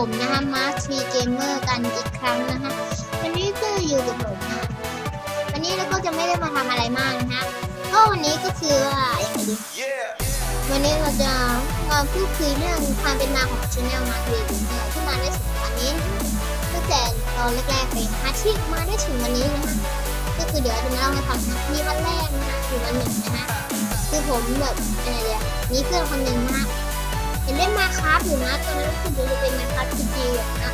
ผมนะคะมาร์ทีเกมเมอร์กันอีกครั้งนะคะวันนี้ก็อยู่กับผมนะวันนี้เราก็จะไม่ได้มาทำอะไรมากนะฮะก็วันนี้ก็คือว่าอย่างไรดีวันนี้เราจะมาพูดคุยเรื่องความเป็นมาของช anel มาร์ทีเกมเมอร์ที่มาได้ถึงวันนี้ตั้งแต่ตอนแรกๆเลยนะคะที่มาได้ถึงวันนี้นะคะก็คือเดี๋ยวจะมาเล่าให้ฟังนะมีวันแรกนะคะคือวันหนึ่งนะคะคือผมแบบอะไรเดียมีเพื่อนคนหนึ่งนะคะ เห็นเล่นมาคราฟอยู่นะตอนนั้นคือจะเป็นมาคราฟพีจีนะ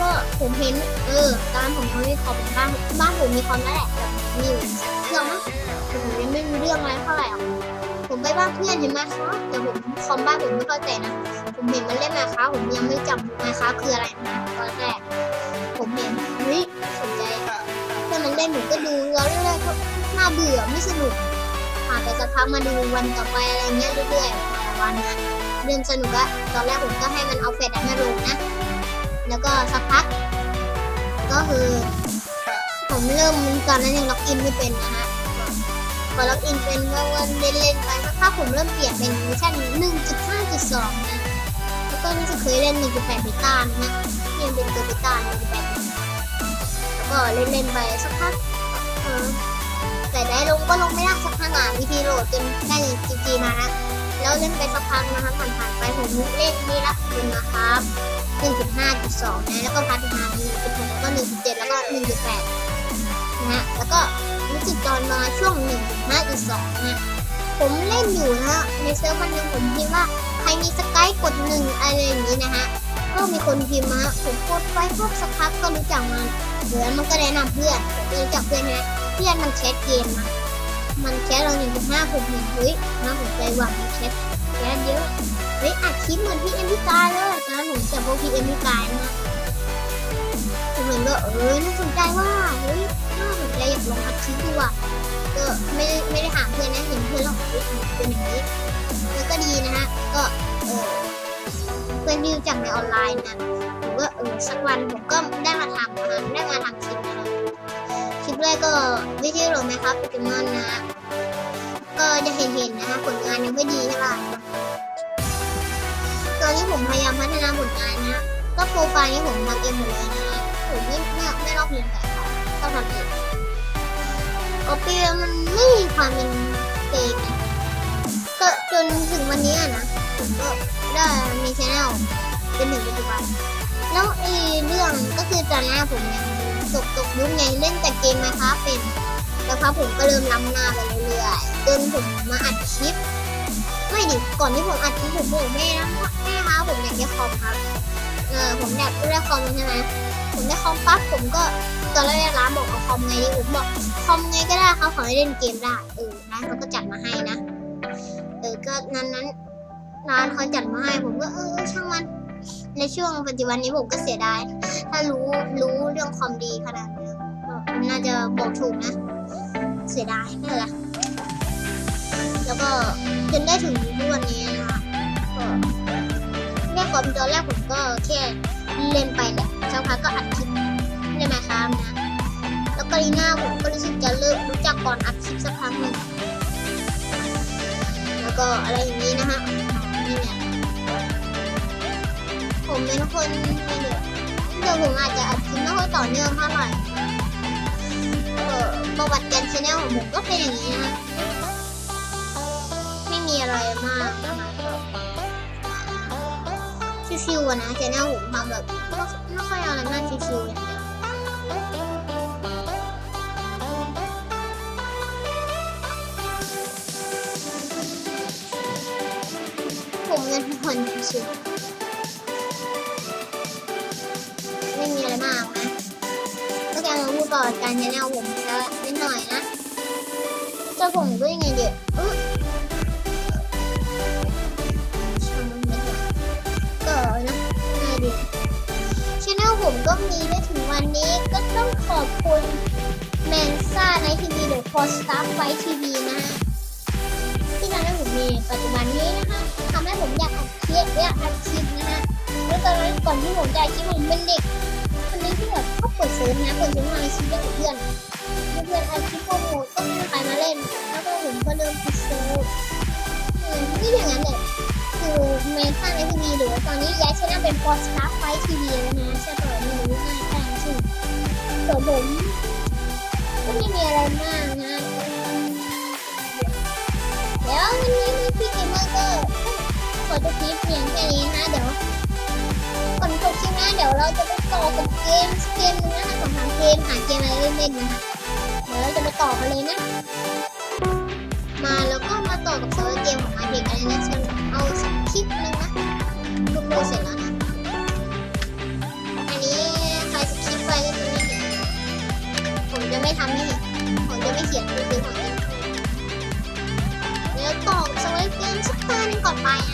ก็ผมเห็นเออตอนผมยังไม่มีคอมบ้านบ้านผมมีคอมแล้วแหละแต่มีอยู่เครื่องมั้งผมยังไม่รู้เรื่องอะไรเท่าไหร่หรอกผมไปบ้านเพื่อนเห็นมาครับแต่ผมคอมบ้านผมไม่เข้าใจนะผมเห็นมันเล่นมาครับผมยังไม่จำมาครับคืออะไรนะตอนแรกผมเห็นเฮ้ยสนใจเพื่อนมันเล่นผมก็ดูแล้วเรื่อยๆก็น่าเบื่อไม่สนุกผ่านไปสักพักมาดูวันต่อไปอะไรเงี้ยเรื่อยๆแต่วันนะ เริ่มสนุกละตอนแรกผมก็ให้มันเอาเฟซมาลงนะ แล้วก็สักพัก ก็คือ ผมเริ่มตอนนั้นยังล็อกอินไม่เป็นนะฮะพอล็อกอินเป็นก็เล่นเล่นๆไปสักพักผมเริ่มเปลี่ยนเป็นเวอร์ชัน1.5.2 นะ แล้วก็นี่จะเคยเล่น1.8เบต้านะที่ยังเป็นตัวเบต้า1.8แล้วก็เล่นเล่นๆไปสักพักแต่ได้ลงก็ลงไม่ได้สักพักอะวิธีโหลดจนได้จริงๆมานะ แล้วเล่นไปสักพักนะคะผ่านๆไปผมเล่นนี่ละเป็นนะครับ1.5.2นะแล้วก็พัฒนาเป็น1.6แล้วก็1.7แล้วก็1.8นะฮะแล้วก็รู้สึกตอนมาช่วง1.5.2นะผมเล่นอยู่นะฮะในเซิร์ฟวันหนึงผมพิมพ์ว่าใครมีสกายกดหนึ่งอะไรอย่างนี้นะฮะก็มีคนพิมพ์มาผมกดไปพบสักพักก็รู้จักมันเหมือนมันก็แนะนำเพื่อนผมรู้จักเพื่อนนะเพื่อนมันแชทเกมนะ มันแชทเรา1.5ผมเห็นเฮ้ยน่าสนใจว่ะมันแชทแชทเยอะเฮ้ยอัดคลิปเหมือนพี่เอ็มพี่กายเลยตอนนั้นผมจับพวกพี่เอ็มพี่กายนะผมเห็นก็เออน่าสนใจว่าเฮ้ยน่าสนใจอยากลองอัดคลิปดูอะก็ไม่ได้ไม่ได้หาเพื่อนนะเห็นเพื่อนแล้วเฮ้ยเป็นอย่างนี้แล้วก็ดีนะฮะก็เออเพื่อนที่รู้จักในออนไลน์นะผมก็เออสักวันผมก็ได้มาทำนะได้มา ก็วิธีลงไหมครับโปเกมอนนะ ก็จะเห็นเห็นๆนะฮะผลงานยังไม่ดีใช่ป่ะตอนนี้ผมพยายามพัฒนาผลงานนะ ก็โปรไฟล์นี้ผมทำเองหมดเลยนะผมไม่ไม่ไม่ลอกเลียนแบบเขาต้องทำเองโอเปียมันไม่มีความเป็นเฟกนะก็จนถึงวันนี้อะนะผมก็ได้มีชแนลเป็นหนึ่งปัจจุบันแล้วไอ้เรื่องก็คือตอนหน้าผมยัง ตกตกยุคไงเล่นแต่เกมนะคะเป็นแล้วครับผมก็เริ่มล้ำหน้าไปเรื่อยๆจนผมมาอัดคลิปไม่ดิก่อนที่ผมอัดคลิปผมบอกแม่นะแม่คะผมอยากได้คอมครับเออผมอยากได้คอมใช่ไหมผมได้คอมปั๊บผมก็ตอนแรกร้านบอกเอาคอมไงดีผมบอกคอมไงก็ได้เขาขอให้เล่นเกมได้เออร้านเขาก็จัดมาให้นะเออก็นั้นนั้นร้านเขาจัดมาให้ผมก็เออเออช่างมัน ในช่วงปัจจุบันนี้ผมก็เสียดายถ้ารู้รู้เรื่องคอมดีขนาดนี้น่าจะบอกถูกนะ เสียดายนั่นแหละแล้วก็จนได้ถึงทุกวันนี้นะคะแม่คอมตอนแรกผมก็แค่เล่นไปแหละสักพักก็อัดคลิปเล่นมาครับนะแล้วก็ลีน่าผมก็รู้สึกจะเลิกรู้จักก่อนอัดคลิปสักครั้งหนึ่งแล้วก็อะไรอย่างนี้นะฮะนี่เนี่ย ผมเป็นคนไม่เดือดเดี๋ยวผมอาจจะอัดคลิปไม่ค่อยต่อเนื่องเท่าไหร่เออประวัติการชแนลของผมก็เป็นอย่างนี้นะไม่มีอะไรมากนะคะชิวๆอะนะแน้าผมทำแบบไม่ไม่ค่อยอะไรมากชิวๆอย่างเดียวผมเป็นคนชิวๆ กาพูดประวัติการชแนลผมแล้วนิดหน่อยนะแต่ผมก็ยังไงเดี๋ยวอื้อช่างมันไม่เถอะก็นะง่ายดีชแนลผมก็มีได้ถึงวันนี้ก็ต้องขอบคุณแมนซ่าในทีวีหรือพอสตาร์ไฟทีวีนะฮะที่ทำให้ผมมีปัจจุบันนี้นะคะทำให้ผมอยากอัดคลิปอยากอัดคลิปนะฮะแล้วตอนนั้นก่อนที่ผมจะอัดคลิปผมเป็นเด็ก ที่แบบชอบเปิดเซิร์ฟนะเปิดเซิร์ฟมาในชีวิตกับเพื่อนเพื่อนอัดคลิปโปรโมทก็ไม่มีใครมาเล่น แล้วก็ผมก็เริ่มปิดเซิร์ฟอืมนี่อย่างนั้นแหละคือเมท่าในทีวีดูตอนนี้ย้ายช่องเป็นพอสตาร์ไฟทีวีแล้วนะใช่ป่ะไม่รู้นะแต่ชื่อส่วนผมก็ไม่มีอะไรมากนะเดี๋ยววันนี้พี่เกมเมอร์ก็ขอจบคลิปเพียงแค่นี้นะเดี๋ยวก่อนจบ คลิปนะเดี๋ยวเราจะไปต่อกับเกมเกมนึงนะคะของทางเกมหาเกมอะไรเล่นๆนะคะเดี๋ยวเราจะมาต่อกันเลยนะ มาแล้วก็มาต่อกับเซิร์ฟเกมของมาเด็กอะไรนะฉันเอาสักคลิปนึงนะลูกโมเสร็จแล้วนะอันนี้ใครสคริปต์ไปก็จะไม่เห็นผมจะไม่ทำให้เห็นผมจะไม่เขียนคือผมจะเดี๋ยวต่อกับเซิร์ฟเกมสักตาหนึ่งก่อนไป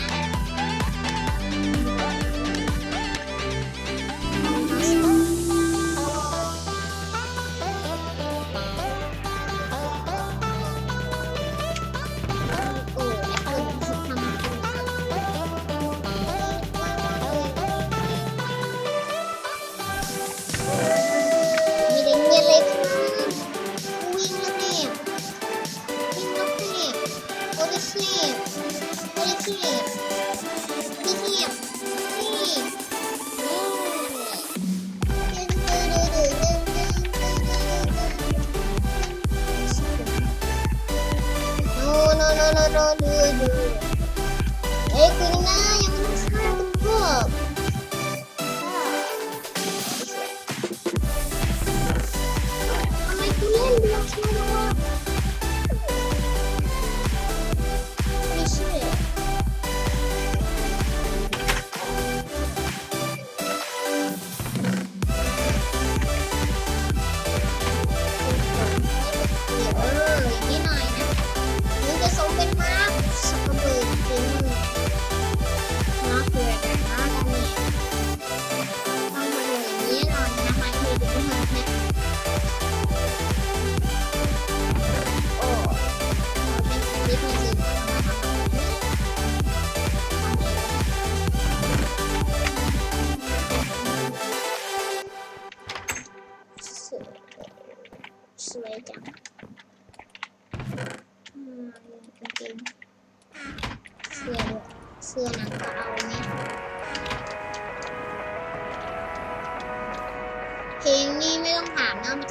นะ นโน สวยจังอืมจริงเสื้อด้วยเสื้อหนังก็เอาเนี่ยเพลงนี่ไม่ต้องถามนะมาจากไหน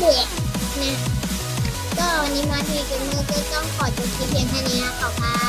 เด็กนะ ก็วันนี้มาที่เกมเมอร์ก็ต้องขอจบคลิปเพียงแค่นี้นะขอบคุณ